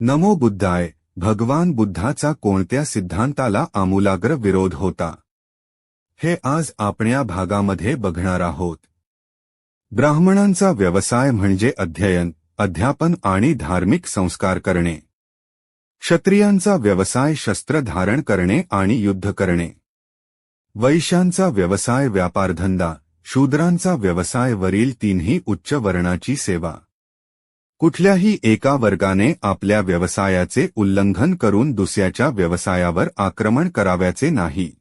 नमो बुद्धाय भगवान बुद्धाचा कोणत्या सिद्धांताला आमूलाग्र विरोध होता? हे आज आपण या भागामध्ये बघणार आहोत. ब्राह्मणांचा व्यवसाय म्हणजे अध्ययन अध्यापन आणि धार्मिक संस्कार करणे. क्षत्रियांचा व्यवसाय शस्त्र धारण करणे आणि युद्ध करणे. वैश्यांचा व्यवसाय व्यापारधंदा शूद्रांचा व्यवसाय वरील तीनही उच्च वर्णाची सेवा. कुठल्याही एका वर्गाने आपल्या व्यवसायाचे उल्लंघन करून दुसऱ्याच्या व्यवसायावर आक्रमण कराव्याचे नाही.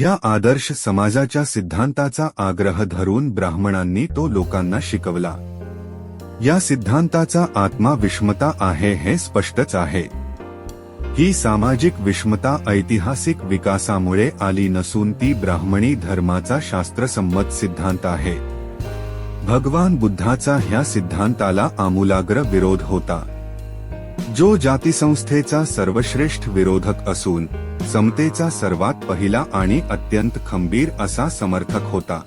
या आदर्श समाजाच्या सिद्धांताचा आग्रह धरून ब्राह्मणांनी तो लोकांना शिकवला. या सिद्धांताचा आत्मा विषमता आहे हे स्पष्टच आहे. ही सामाजिक विषमता ऐतिहासिक विकासामुळे आली नसून ती ब्राह्मणी धर्माचा शास्त्रसंमत सिद्धांत आहे. भगवान बुद्धाचा ह्या सिद्धांताला आमूलाग्र विरोध होता. जो जातीसंस्थेचा सर्वश्रेष्ठ विरोधक असून समतेचा सर्वात पहिला आणि अत्यंत खंबीर असा समर्थक होता.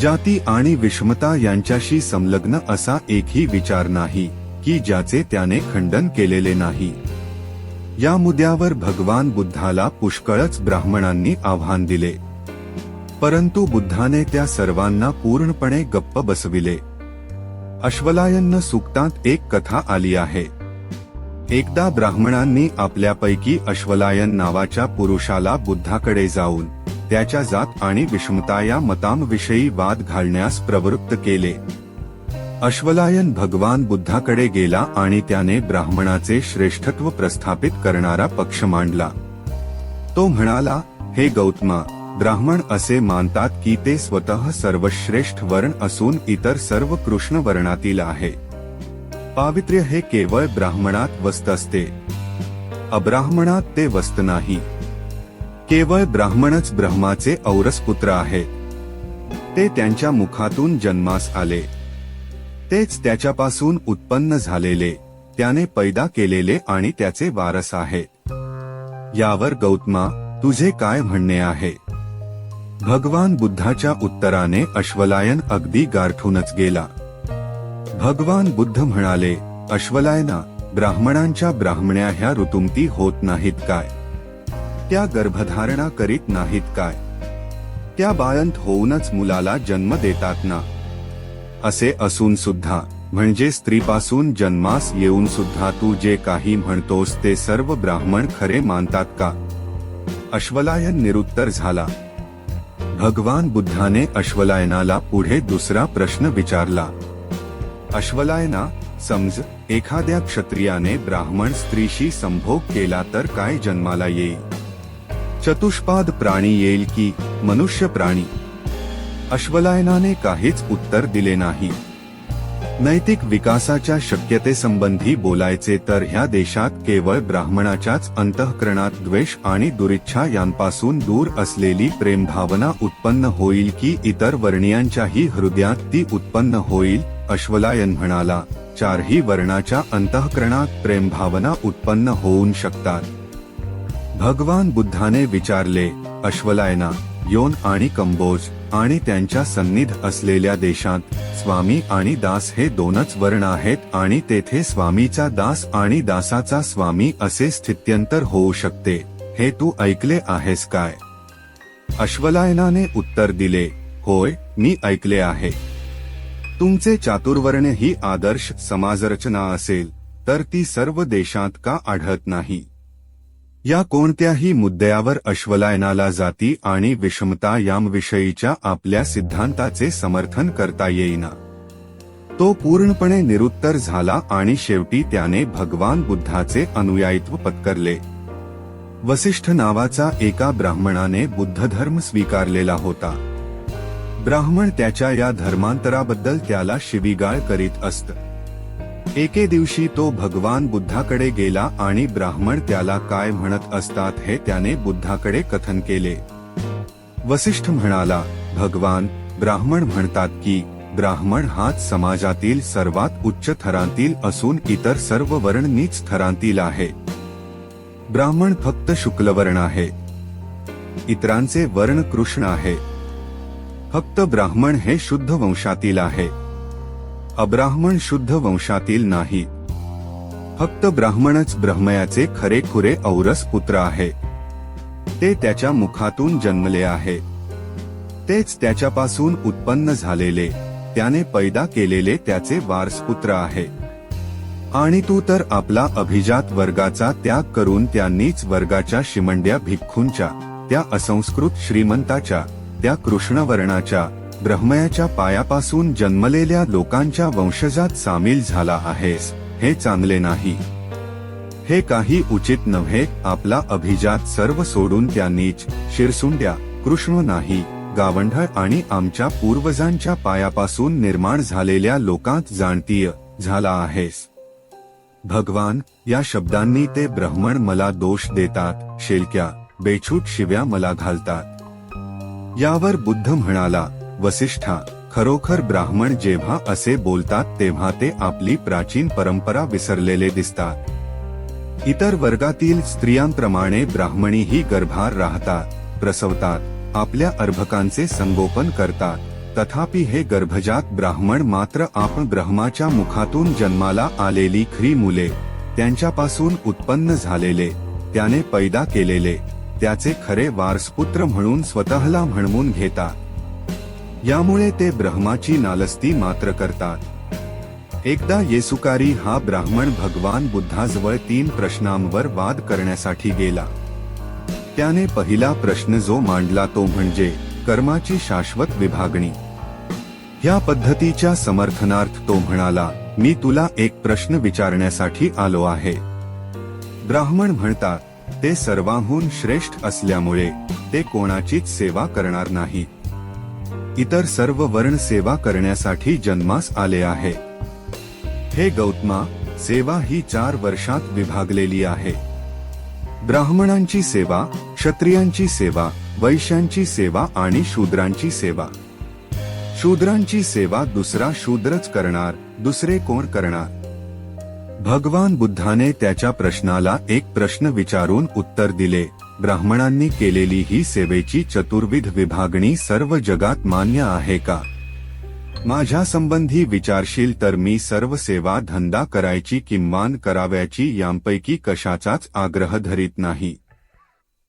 जाती आणि विषमता यांच्याशी संलग्न असा एकही विचार नाही की ज्याचे त्याने खंडन केलेले नाही. या मुद्द्यावर भगवान बुद्धाला पुष्कळच ब्राह्मणांनी आव्हान दिले. परंतु बुद्धाने त्या सर्वांना पूर्णपणे गप्प बसविले. अश्वलायन सुक्तात एक कथा आली आहे. एकदा ब्राह्मणांनी आपल्यापैकी अश्वलायन नावाच्या पुरुषाला बुद्धाकडे जाऊन त्याच्या जात आणि विषमता या मतांविषयी वाद घालण्यास प्रवृत्त केले. अश्वलायन भगवान बुद्धाकडे गेला आणि त्याने ब्राह्मणाचे श्रेष्ठत्व प्रस्थापित करणारा पक्ष मांडला. तो म्हणाला हे गौतमा ब्राह्मण असे मानतात की ते स्वतः सर्वश्रेष्ठ वर्ण असून इतर सर्व कृष्ण वर्णातील आहे. पावित्र्य हे केवळ ब्राह्मणात वस्त असते. अब्राह्मणात ते वस्त नाही. केवळ ब्राह्मणच ब्रह्माचे औरस पुत्र आहेत ते त्यांच्या मुखातून जन्मास आले. तेच त्याच्यापासून उत्पन्न झालेले त्याने पैदा केलेले आणि त्याचे वारस आहेत यावर गौतमा तुझे काय म्हणणे आहे? भगवान बुद्धाच्या उत्तराने अश्वलायन अगदी गारठूनच गेला. भगवान बुद्ध म्हणाले अश्वलायना ब्राह्मणांच्या ब्राह्मण्या ह्या ऋतुमती होत नाहीत काय? त्या गर्भधारणा करीत नाहीत काय? त्या बाळंत होऊनच मुलाला जन्म देतात ना? असे असून सुद्धा म्हणजे स्त्रीपासून जन्मास येऊन सुद्धा तू जे काही म्हणतोस ते सर्व ब्राह्मण खरे मानतात का? अश्वलायन निरुत्तर झाला. भगवान बुद्धाने अश्वलायनाला पुढे दुसरा प्रश्न विचारला. अश्वलायना समज एखाद्या क्षत्रियाने ब्राह्मण स्त्रीशी संभोग केला तर काय जन्माला येईल? चतुष्पाद प्राणी येईल की मनुष्य प्राणी? अश्वलायनाने काहीच उत्तर दिले नाही. नैतिक विकासाच्या शक्यतेसंबंधी बोलायचे तर ह्या देशात केवळ ब्राह्मणाच्याच अंतःकरणात द्वेष आणि दुरिच्छा यांपासून दूर असलेली प्रेमभावना उत्पन्न होईल की इतर वर्णियांच्याही हृदयात ती उत्पन्न होईल? अश्वलायन म्हणाला. चारही वर्णाच्या अंतःकरणात प्रेमभावना उत्पन्न होऊन शकतात. भगवान बुद्धाने विचारले अश्वलायना योन आणि कंबोज आणि त्यांच्या सन्निध असलेल्या देशात स्वामी आणि दास हे दोनच वर्ण आहेत आणि तेथे स्वामीचा दास आणि दासाचा स्वामी असे स्थित्यंतर होऊ शकते. हे तू ऐकले आहेस काय? अश्वलायनाने उत्तर दिले होय मी ऐकले आहे. तुमचे चातुर्वर्ण ही आदर्श समाजरचना असेल तर ती सर्व देशात का आढळत नाही? या कोणत्याही मुद्द्यावर अश्वलायनाला जाती आणि विषमता यांविषयीच्या आपल्या सिद्धांताचे समर्थन करता येईना. तो पूर्णपणे निरुत्तर झाला आणि शेवटी त्याने भगवान बुद्धाचे अनुयायित्व पत्करले. वसिष्ठ नावाचा एका ब्राह्मणाने बुद्ध धर्म स्वीकारलेला होता. ब्राह्मण त्याच्या या धर्मांतराबद्दल त्याला शिवीगाळ करीत असत. एके दिवशी तो भगवान बुद्धाकडे गेला आणि ब्राह्मण त्याला काय म्हणत असतात हे त्याने बुद्धाकडे कथन केले. वसिष्ठ म्हणाला भगवान ब्राह्मण म्हणतात की ब्राह्मण हाच समाजातील सर्वात उच्च थरांतील असून इतर सर्व वर्ण नीच थरांतील आहे. ब्राह्मण फक्त शुक्लवर्ण आहे. इतरांचे वर्ण कृष्ण आहे. फक्त ब्राह्मण हे शुद्ध वंशातील आहे. अब्राह्मण शुद्ध वंशातील नाही. फक्त ब्राह्मणच ब्रह्मयाचे खरेखुरे औरस पुत्र आहे. ते त्याच्या मुखातून जन्मले आहे. तेच त्याच्यापासून उत्पन्न झालेले त्याने पैदा केलेले त्याचे वारसपुत्र आहे. आणि तू तर आपला अभिजात वर्गाचा त्याग करून त्यांनीच वर्गाच्या शिमंड्या भिक्खूंच्या त्या असंस्कृत श्रीमंताच्या त्या कृष्णवर्णाच्या ब्रह्मयाच्या पायापासून जन्मलेल्या लोकांच्या वंशजात सामील झाला आहेस हे चांगले नाही. हे काही उचित नव्हे आपला अभिजात सर्व सोडून त्यांनीच शिरसुंड्या कृष्ण नाही गावंढळ आणि आमच्या पूर्वजांच्या पायापासून निर्माण झालेल्या लोकांत जाणतीय झाला आहेस. भगवान या शब्दांनी ते ब्राह्मण मला दोष देतात शेलक्या बेछूट शिव्या मला घालतात. यावर बुद्ध म्हणाला वसिष्ठा खरोखर ब्राह्मण जेव्हा असे बोलतात तेव्हा ते आपली प्राचीन परंपरा विसरलेले दिसतात. इतर वर्गातील स्त्रियांप्रमाणे ब्राह्मणीही गर्भार राहतात प्रसवतात आपल्या अर्भकांचे संगोपन करतात. तथापि हे गर्भजात ब्राह्मण मात्र आपण ब्रह्माच्या मुखातून जन्माला आलेली खरी मुले त्यांच्यापासून उत्पन्न झालेले त्याने पैदा केलेले त्याचे खरे वारसपुत्र म्हणून स्वतःला म्हणवून घेतात. यामुळे ते ब्रह्माची नालस्ती मात्र करतात. एकदा येसुकारी हा ब्राह्मण भगवान बुद्धाजवळ तीन प्रश्नांवर वाद करण्यासाठी गेला. त्याने पहिला प्रश्न जो मांडला तो म्हणजे कर्माची शाश्वत विभागणी. या पद्धतीच्या समर्थनार्थ तो म्हणाला मी तुला एक प्रश्न विचारण्यासाठी आलो आहे. ब्राह्मण म्हणतात ते सर्वांहून श्रेष्ठ असल्यामुळे ते कोणाचीच सेवा करणार नाही. इतर सर्व वर्ण सेवा करण्यासाठी जन्मास आले आहे. हे गौतमा सेवा ही चार वर्षात विभागलेली आहे. ब्राह्मणांची सेवा क्षत्रियांची सेवा वैश्यांची सेवा आणि शूद्रांची सेवा. शूद्रांची सेवा दुसरा शूद्रच करणार दुसरे कोण करणार? भगवान बुद्धाने त्याच्या प्रश्नाला एक प्रश्न विचारून उत्तर दिले. ब्राह्मणांनी केलेली ही सेवेची चतुर्विध विभागणी सर्व जगात मान्य आहे का? माझ्या संबंधी विचारशील तर मी सर्व सेवा धंदा करायची किंमान कराव्याची यांपैकी कशाचाच आग्रह धरीत नाही.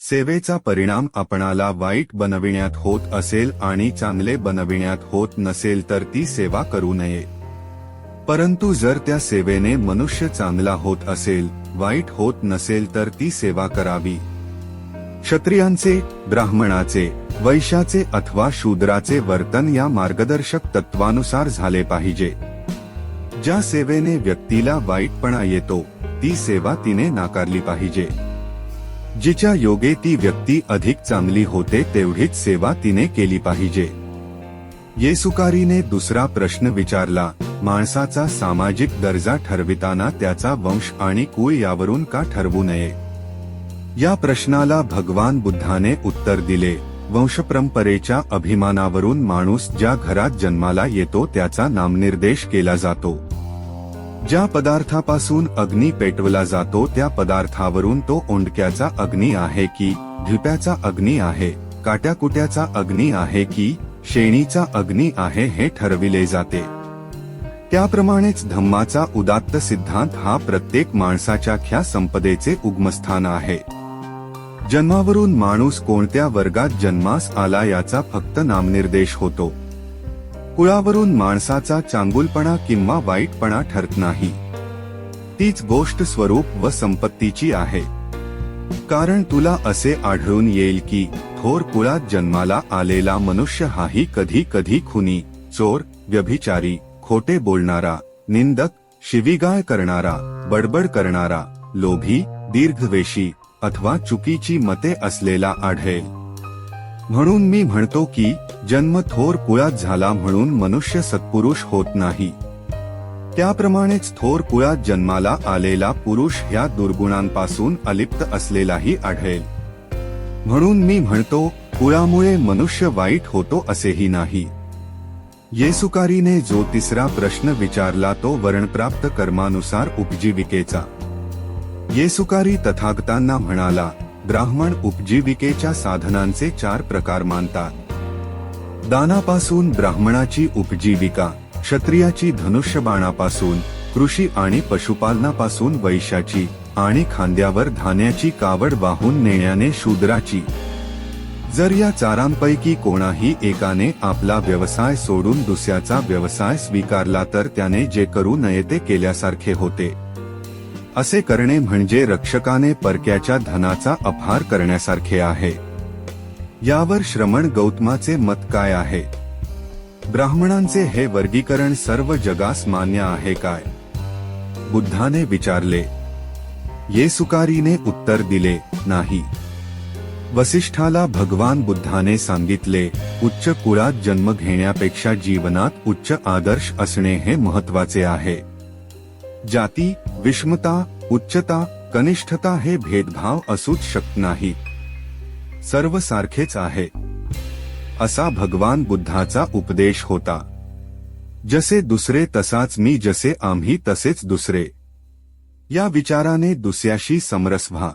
सेवेचा परिणाम आपणाला वाईट बनविण्यात होत असेल आणि चांगले बनविण्यात होत नसेल तर ती सेवा करू नये. परंतु जर त्या सेवेने मनुष्य चांगला होत असेल वाईट होत नसेल तर ती सेवा करावी. क्षत्रियांचे ब्राह्मणाचे वैश्याचे अथवा शूद्राचे वर्तन या मार्गदर्शक तत्वानुसार झाले पाहिजे. ज्या सेवेने व्यक्तीला वाईटपणा येतो ती सेवा तिने नाकारली पाहिजे. जिच्या योगे ती व्यक्ती अधिक चांगली होते तेवढीच सेवा तिने केली पाहिजे. येसुकारीने दुसरा प्रश्न विचारला माणसाचा सामाजिक दर्जा ठरविताना त्याचा वंश आणि कुळ यावरून का ठरवू नये? या प्रश्नाला भगवान बुद्धाने उत्तर दिले. वंशपरंपरेच्या अभिमानावरून माणूस ज्या घरात जन्माला येतो त्याचा नामनिर्देश केला जातो. ज्या पदार्थापासून अग्नी पेटवला जातो त्या पदार्थावरून तो ओंडक्याचा अग्नी आहे की धिप्याचा अग्नी आहे काट्याकुट्याचा अग्नी आहे की शेणीचा अग्नी आहे हे ठरविले जाते. त्याप्रमाणेच धम्माचा उदात्त सिद्धांत हा प्रत्येक माणसाच्या ख्या संपदेचे उगमस्थान आहे. जन्मावरून माणूस कोणत्या वर्गात जन्मास आला याचा फक्त नामनिर्देश होतो. कुळावरून माणसाचा चांगुलपणा किंवा वाईटपणा ठरत नाही. तीच गोष्ट स्वरूप व संपत्तीची आहे. कारण तुला असे आढळून येईल की थोर कुळात जन्माला आलेला मनुष्य हाही कधी कधी खुनी चोर व्यभिचारी खोटे बोलणारा निंदक शिवीगाळ करणारा बडबड करणारा लोभी दीर्घवेशी अथवा चुकीची मते असलेला आढळेल म्हणून मी म्हणतो की जन्म थोर कुळात झाला म्हणून मनुष्य सत्पुरुष होत नाही. त्याप्रमाणेच थोर कुळात जन्माला आलेला पुरुष ह्या दुर्गुणांपासून अलिप्त असलेलाही आढळेल म्हणून मी म्हणतो कुळामुळे मनुष्य वाईट होतो असेही नाही. येसुकारीने जो तिसरा प्रश्न विचारला तो वर्णप्राप्त कर्मानुसार उपजीविकेचा. येसुकारी तथागतांना म्हणाला ब्राह्मण उपजीविकेच्या साधनांचे चार प्रकार मानतात. दानापासून ब्राह्मणाची उपजीविका क्षत्रियाची धनुष्यबाणापासून कृषी आणि पशुपालनापासून वैशाची आणि खांद्यावर धान्याची कावड वाहून नेण्याने शूद्राची. जर या चारांपैकी कोणाही एकाने आपला व्यवसाय सोडून दुसऱ्याचा व्यवसाय स्वीकारला तर त्याने जे करू नये ते केल्यासारखे होते. असे करणे म्हणजे रक्षकाने परक्याच्या धनाचा अपहार करण्यासारखे आहे. यावर श्रमण गौतमाचे मत काय आहे? ब्राह्मणांचे हे वर्गीकरण सर्व जगास मान्य आहे काय? बुद्धाने विचारले येसुकारीने उत्तर दिले नाही. वसिष्ठाला भगवान बुद्धाने सांगितले उच्च कुळात जन्म घेण्यापेक्षा जीवनात उच्च आदर्श असणे हे महत्त्वाचे आहे. जाती विषमता उच्चता कनिष्ठता हे भेदभाव असूच शकत नाही. सर्व सारखेच आहे. असा भगवान बुद्धाचा उपदेश होता. जसे दुसरे तसाच मी जसे आम्ही तसेच दुसरे. या विचाराने दुसऱ्याशी समरस व्हा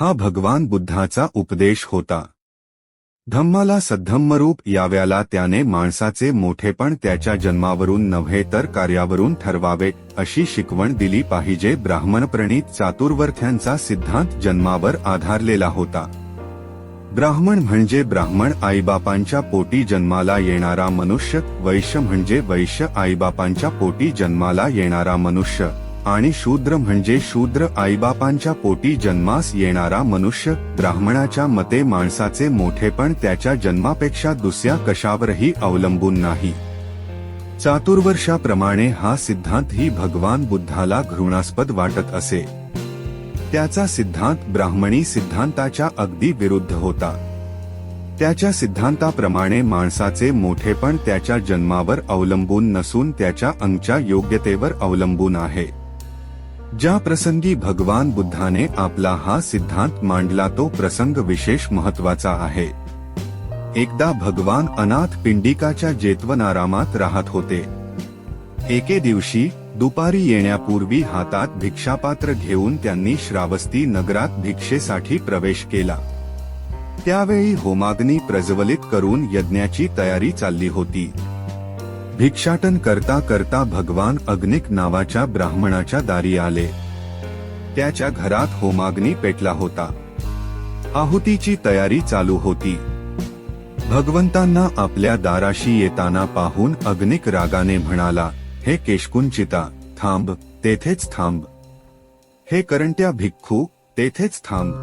हा भगवान बुद्धाचा उपदेश होता. धम्माला सद्धम्मरूप याव्याला त्याने माणसाचे मोठेपण त्याच्या जन्मावरून नव्हे तर कार्यावरून ठरवावे अशी शिकवण दिली पाहिजे. ब्राह्मणप्रणीत चातुर्वर्थ्यांचा सिद्धांत जन्मावर आधारलेला होता. ब्राह्मण म्हणजे ब्राह्मण आईबापांच्या पोटी जन्माला येणारा मनुष्य. वैश्य म्हणजे वैश्य आईबापांच्या पोटी जन्माला येणारा मनुष्य. आणि शूद्र म्हणजे शूद्र आईबापांच्या पोटी जन्मास येणारा मनुष्य ब्राह्मणाच्या मते माणसाचे मोठेपण त्याच्या जन्मापेक्षा दुसऱ्या कशावरही अवलंबून नाही. चातुर्वर्षाप्रमाणे हा सिद्धांतही भगवान बुद्धाला घृणास्पद वाटत असे. त्याचा सिद्धांत ब्राह्मणी सिद्धांताच्या अगदी विरुद्ध होता. त्याच्या सिद्धांताप्रमाणे माणसाचे मोठेपण त्याच्या जन्मावर अवलंबून नसून त्याच्या अंगच्या योग्यतेवर अवलंबून आहे. ज्या प्रसंगी भगवान बुद्धाने आपला हा सिद्धांत मांडला तो प्रसंग विशेष महत्त्वाचा आहे. एकदा भगवान अनाथ पिंडिकाच्या जेतवनारामात राहत होते. एके दिवशी दुपारी येण्यापूर्वी हातात भिक्षापात्र घेऊन त्यांनी श्रावस्ती नगरात भिक्षेसाठी प्रवेश केला. त्यावेळी होमाग्नी प्रज्वलित करून यज्ञाची तयारी चालली होती. भिक्षाटन करता करता भगवान अग्निक नावाच्या ब्राह्मणाच्या दारी आले. त्याच्या घरात होमाग्नी पेटला होता. आहुतीची तयारी चालू होती. भगवंतांना आपल्या दाराशी येताना पाहून अग्निक रागाने म्हणाला हे केशकुंचिता थांब तेथेच थांब. हे करंट्या भिक्खू तेथेच थांब.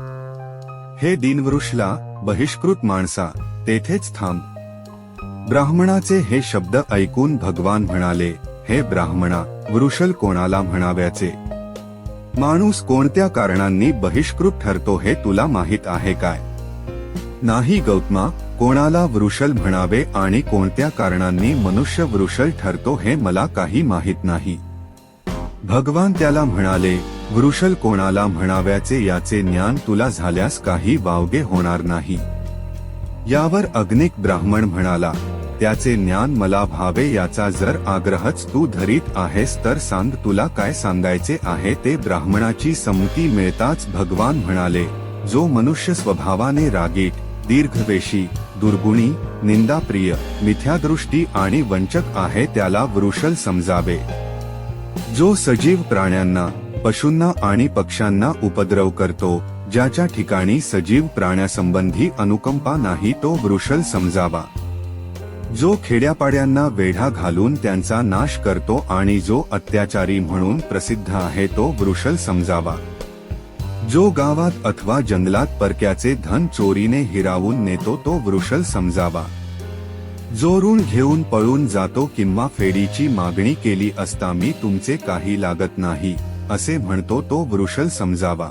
हे दिनवृषला बहिष्कृत माणसा तेथेच थांब. ब्राह्मणाचे हे शब्द ऐकून भगवान म्हणाले हे ब्राह्मणा वृषल कोणाला म्हणाव्याचे? माणूस कोणत्या कारणांनी बहिष्कृत ठरतो हे तुला माहीत आहे काय? नाही गौतमा कोणाला वृषल म्हणावे आणि कोणत्या कारणांनी मनुष्य वृषल ठरतो हे मला काही माहीत नाही. भगवान त्याला म्हणाले वृषल कोणाला म्हणाव्याचे याचे ज्ञान तुला झाल्यास काही वावगे होणार नाही. यावर अग्निक ब्राह्मण म्हणाला त्याचे ज्ञान मला व्हावे याचा जर आग्रहच तू धरीत आहेस तर सांग तुला काय सांगायचे आहे ते ब्राह्मणाची संमती मिळताच भगवान म्हणाले जो मनुष्य स्वभावाने रागीट दीर्घवेशी दुर्गुणी निंदाप्रिय मिथ्यादृष्टी आणि वंचक आहे त्याला वृषल समजावे. जो सजीव प्राण्यांना पशूंना आणि पक्ष्यांना उपद्रव करतो ज्याच्या ठिकाणी सजीव प्राण्यासंबंधी अनुकंपा नाही तो वृषल समजावा. जो खेड्यापाड्यांना वेढा घालून त्यांचा नाश करतो आणि जो अत्याचारी म्हणून प्रसिद्ध आहे तो वृषल समजावा. जो गावात अथवा जंगलात परक्याचे धन चोरीने हिरावून नेतो तो वृषल समजावा. जो ऋण घेऊन पळून जातो किंवा फेडीची मागणी केली असता मी तुमचे काही लागत नाही असे म्हणतो तो वृषल समजावा.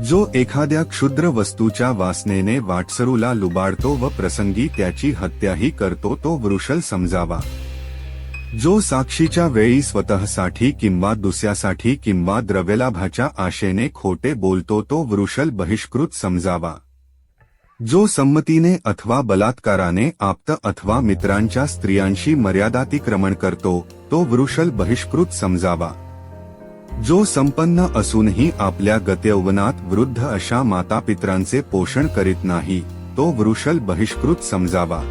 जो एखाद्या क्षुद्र वस्तूच्या वासनेने वाटसरूला लुबाडतो व प्रसंगी त्याची हत्याही करतो तो वृषल समजावा. जो साक्षीच्या वेळी स्वतःसाठी किंवा दुसऱ्यासाठी किंवा द्रव्यलाभाच्या आशेने खोटे बोलतो तो वृषल बहिष्कृत समजावा. जो संमतीने अथवा बलात्काराने आप्त अथवा मित्रांच्या स्त्रियांशी मर्यादातिक्रमण करतो तो वृषल बहिष्कृत समजावा. जो संपन्न असूनही आपल्या गत्यौवनात वृद्ध अशा मातापित्रांचे पोषण करीत नाही तो वृषल बहिष्कृत समजावा.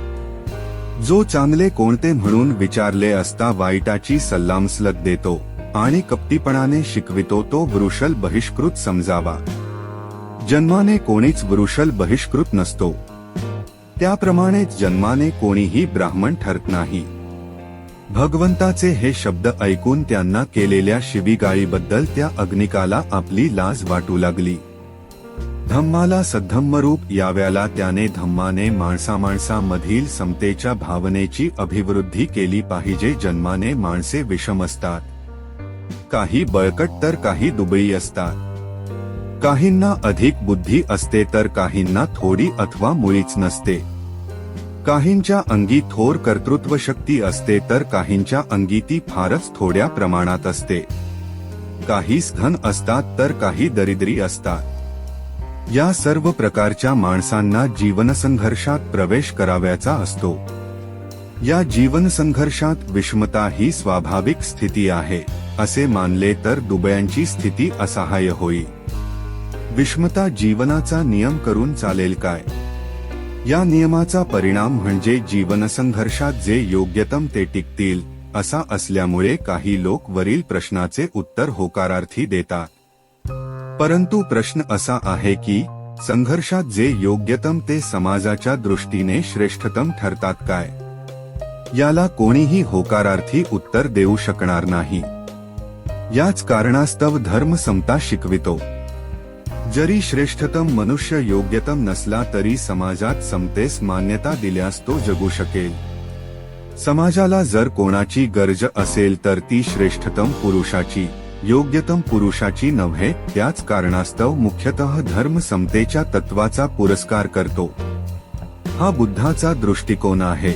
जो चांगले कोणते म्हणून विचारले असता वाईटाची सल्लामसलत देतो आणि कपटीपणाने शिकवितो तो वृषल बहिष्कृत समजावा. जन्माने कोणीच वृषल बहिष्कृत नसतो. त्याप्रमाणेच जन्माने कोणीही ब्राह्मण ठरत नाही. भगवंताचे हे शब्द ऐकून त्यांना केलेल्या शिबीगाळीबद्दल त्या अग्निकाला आपली लाज वाटू लागली. धम्माला सद्धम्मरूप याव्याला त्याने धम्माने माणसामाणसामधील समतेच्या भावनेची अभिवृद्धी केली पाहिजे जन्माने माणसे विषम असतात. काही बळकट तर काही दुबळी असतात. काहींना अधिक बुद्धी असते तर काहींना थोडी अथवा मुळीच नसते. काहींच्या अंगी थोर कर्तृत्व शक्ती असते तर काहींच्या अंगी ती फारच थोड्या प्रमाणात असते. काही धन असतात तर काही दरिद्री असतात. या सर्व प्रकारच्या माणसांना जीवनसंघर्षात प्रवेश कराव्याचा असतो. या जीवनसंघर्षात विषमता ही स्वाभाविक स्थिती आहे असे मानले तर दुबयांची स्थिती असहाय्य होईल विषमता जीवनाचा नियम करून चालेल काय? या नियमाचा परिणाम म्हणजे जीवनसंघर्षात जे योग्यतम ते टिकतील असा असल्यामुळे काही लोक वरील प्रश्नाचे उत्तर होकारार्थी देतात. परंतु प्रश्न असा आहे की संघर्षात जे योग्यतम ते समाजाच्या दृष्टीने श्रेष्ठतम ठरतात काय? याला कोणीही होकारार्थी उत्तर देऊ शकणार नाही. याच कारणास्तव धर्म समता शिकवितो. जरी श्रेष्ठतम मनुष्य योग्यतम नसला तरी समाजात समतेस मान्यता दिल्यास तो जगू शकेल. समाजाला जर कोणाची गरज असेल तर ती श्रेष्ठतम पुरुषाची योग्यतम पुरुषाची नव्हे त्याच कारणास्तव मुख्यतः धर्म समतेच्या तत्वाचा पुरस्कार करतो. हा बुद्धाचा दृष्टिकोन आहे.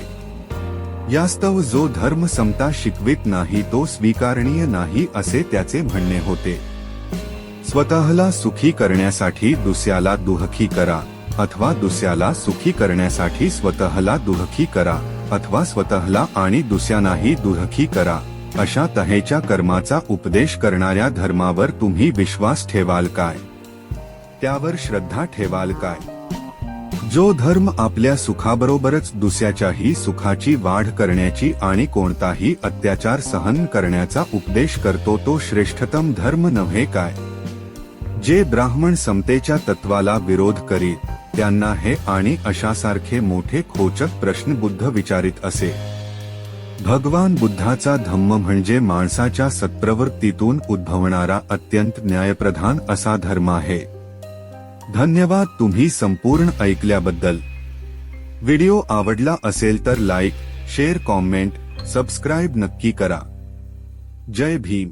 यास्तव जो धर्म समता शिकवित नाही तो स्वीकारणीय नाही असे त्याचे म्हणणे होते. स्वतःला सुखी करण्यासाठी दुसऱ्याला दुहखी करा अथवा दुसऱ्याला सुखी करण्यासाठी स्वतःला दुहखी करा अथवा स्वतःला आणि दुसऱ्यांनाही दुहखी करा. अशा तहेच्या कर्माचा उपदेश करणाऱ्या धर्मावर तुम्ही विश्वास ठेवाल काय? त्यावर श्रद्धा ठेवाल काय? जो धर्म आपल्या सुखाबरोबरच दुसऱ्याच्याही सुखाची वाढ करण्याची आणि कोणताही अत्याचार सहन करण्याचा उपदेश करतो तो श्रेष्ठतम धर्म नव्हे काय? जे ब्राह्मण समतेच्या तत्वाला विरोध करीत त्यांना हे आणि अशासारखे मोठे खोचक प्रश्न बुद्ध विचारित असे. भगवान बुद्धाचा धम्म म्हणजे माणसाच्या सत्प्रवृत्तीतून उद्भवणारा अत्यंत न्यायप्रधान असा धर्म आहे. धन्यवाद तुम्ही संपूर्ण ऐकल्याबद्दल. व्हिडिओ आवडला असेल तर लाईक शेअर कॉमेंट सबस्क्राईब नक्की करा. जय भीम.